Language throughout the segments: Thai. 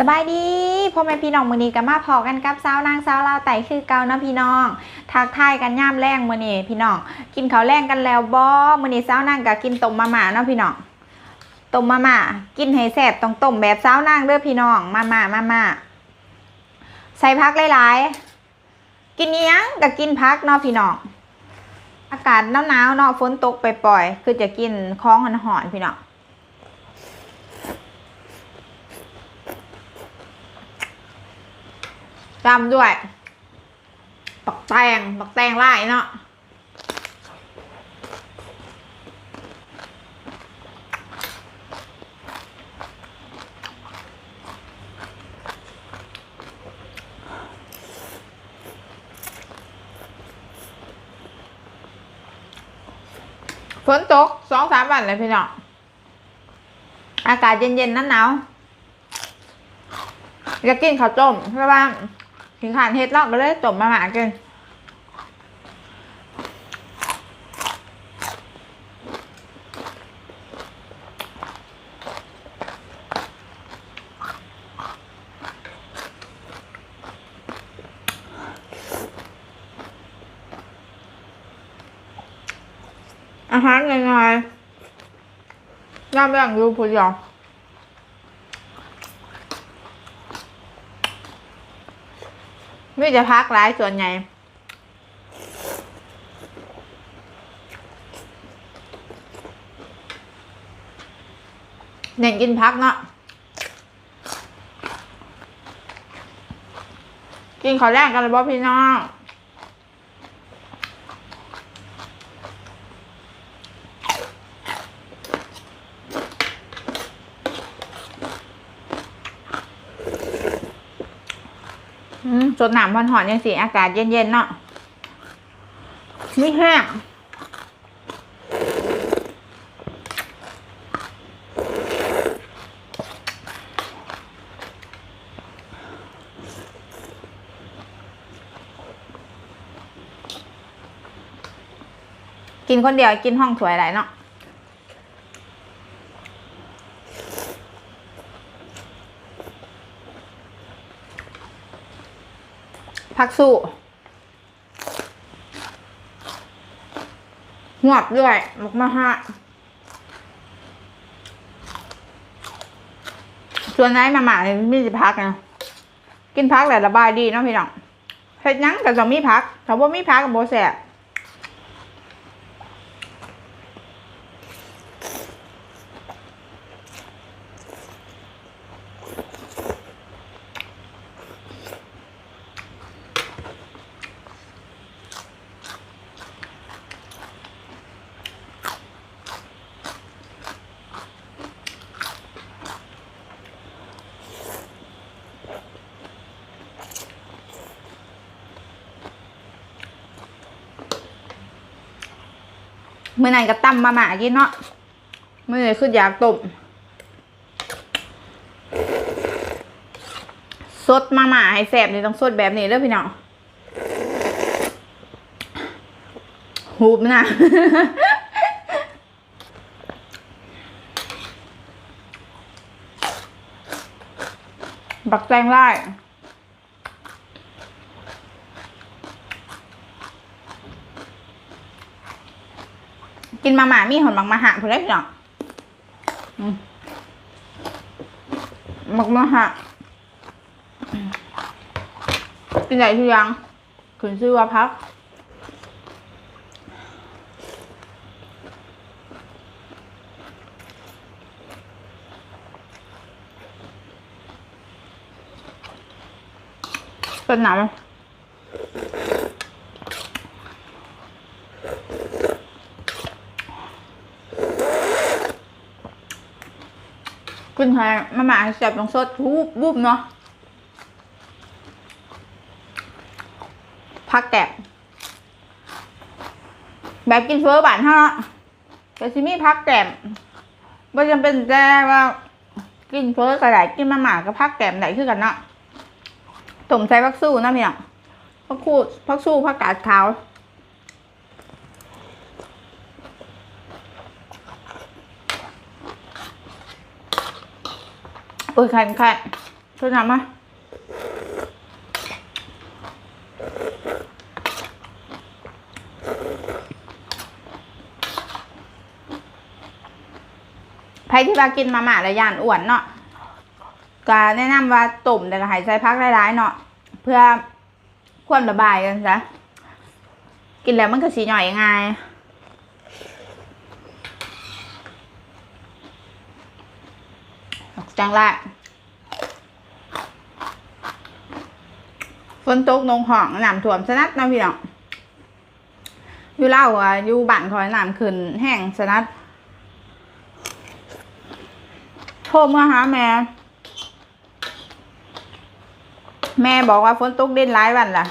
สบายดีพ่อแม่พี่น้องมือนี้ก็มาพอกันกับสาวนางสาวลาวไต่คือเกาเนาะพี่น้องทักทายกันย่ามแรงมือนี้พี่น้องกินข้าวแรงกันแล้วบ่มื้อนี้สาวนางก็กินต้มมาม่าเนาะพี่น้องต้มมาม่ากินให้แซ่บต้องต้มแบบสาวนางเด้อพี่น้องมาม่ามาม่าใส่ผักหลายๆกินอิหยังก็กินผักเนาะพี่น้องอากาศหนาวๆเนาะฝนตกไปปล่อย คือจะกินของหอนๆพี่น้อง ตามด้วย ปักแตงปักแตงไล่เนาะฝนตกสองสามวันเลยพี่น้องอากาศเย็นๆนั่นหนาวอยากกินข้าวต้มเพราะว่า ถึงขานเฮ็ดเนาก็เลยต้มมาหมากินอาหารง่ายๆย่ามแบ่งดูผู้เดียว มีจะพักร้ายส่วนใหญ่เน้นกินพักเนาะ กินข้าวแรกกันเลยบ่พี่น้อง สดหนามพอนหอนยังสีอากาศเย็นๆเนาะไม่แห้งกินคนเดียวกินห้องสวยไรเนาะ พักสู้หวบด้วยมกมาฮะส่วนไหนมาหมาเนี่ยมีสิพักนะกินพักแหละระบายดีเนาะพี่น้องเฮ็ดยังก็ต้องมีพักถ้าว่ามีพักกับโบแสบ เมื้อนั้นก็ตำมมาหมากินเนาะเมื้อนี้คืออยากต้มสดมาหมาให้แซ่บนี่ต้องสดแบบนี้เด้อพี่น้องหูบนะบักแตงไล่ กินมาหมามีหอนบักมาหะเพื่อได้พี่น้องบักมาหะกินใหญ่ทุกอย่างขืนชื่อว่าพักเป็นหนาว กินไทยมาหมาแซ่บลงสดทูบบุบเนาะพักแกบแบบกินเฟอร์บานเท่าเนาะแต่ซิมีพักแกบไม่จำเป็นแต่ว่ากินเฟอร์ก็ได้กินมาหมากับพักแกบได้คือกันเนาะต้มใส่ผักสู้นะพี่น้องผักคูดผักสู้ผักกาดขาว โอ้ยคันคันเธอทำมาใครที่ว่ากินมาม่าแล้วยานอ้วนเนาะก็แนะนำว่าตุ่มแต่ก็หายใส่พักหลายๆเนาะเพื่อความระบายกันซะกินแล้วมันก็สีหน่อยง่าย จังละฝนตกลงห้องน้ำท่วมสนัดนะพี่น้องอยู่เล่าอะอยู่บ้านคอยน้ำขึ้นแห้งสนัดโทรมาหาแม่ แม่บอกว่าฝนตกเด่นหลายวันล่ะ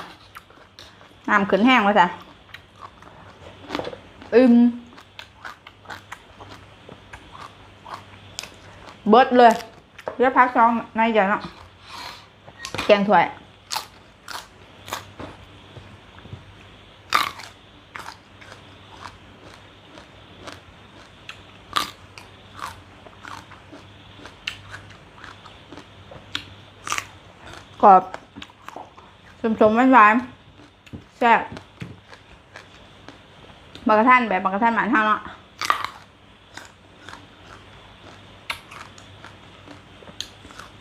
น้ำขึ้นแห้งแล้วจ้ะอึม เบิดเลยเรียกพักซองในเดี๋ยวเนาะเกียงถ้วยกรอบสมสมๆหวานแซ่บบักกะท่านแบบบักกะท่านหมานเท่าเนาะ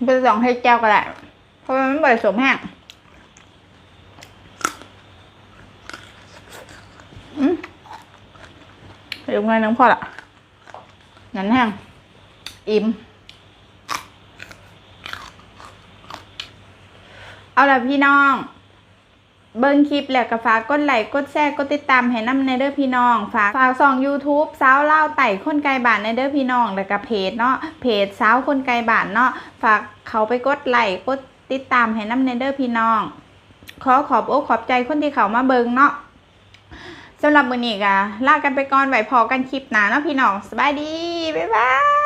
เป็นสองให้แก้วก็ได้เพราะมันไม่ผสมแห้งอืมเดี๋ยวไงน้องพ่อละงั้นแห้งอิ่มเอาละพี่น้อง เบิ่งคลิปแล้วก็ฝากกดไลค์กดแชร์กดติดตามให้นำในเด้อพี่น้อง ฝากฝากส่อง YouTube สาวเล่าไต่คนไกลบ้านในเด้อพี่น้องแล้วก็เพจเนาะเพจสาวคนไกลบ้านเนาะฝากเขาไปกดไลค์กดติดตามให้นำในเด้อพี่น้อง ขอขอบอกขอบใจคนที่เขามาเบิ่งเนาะสำหรับมื้อนี้ก็ลากันไปก่อนไว้พอกันคลิปหนาเนาะพี่น้องสบายดีบ๊ายบาย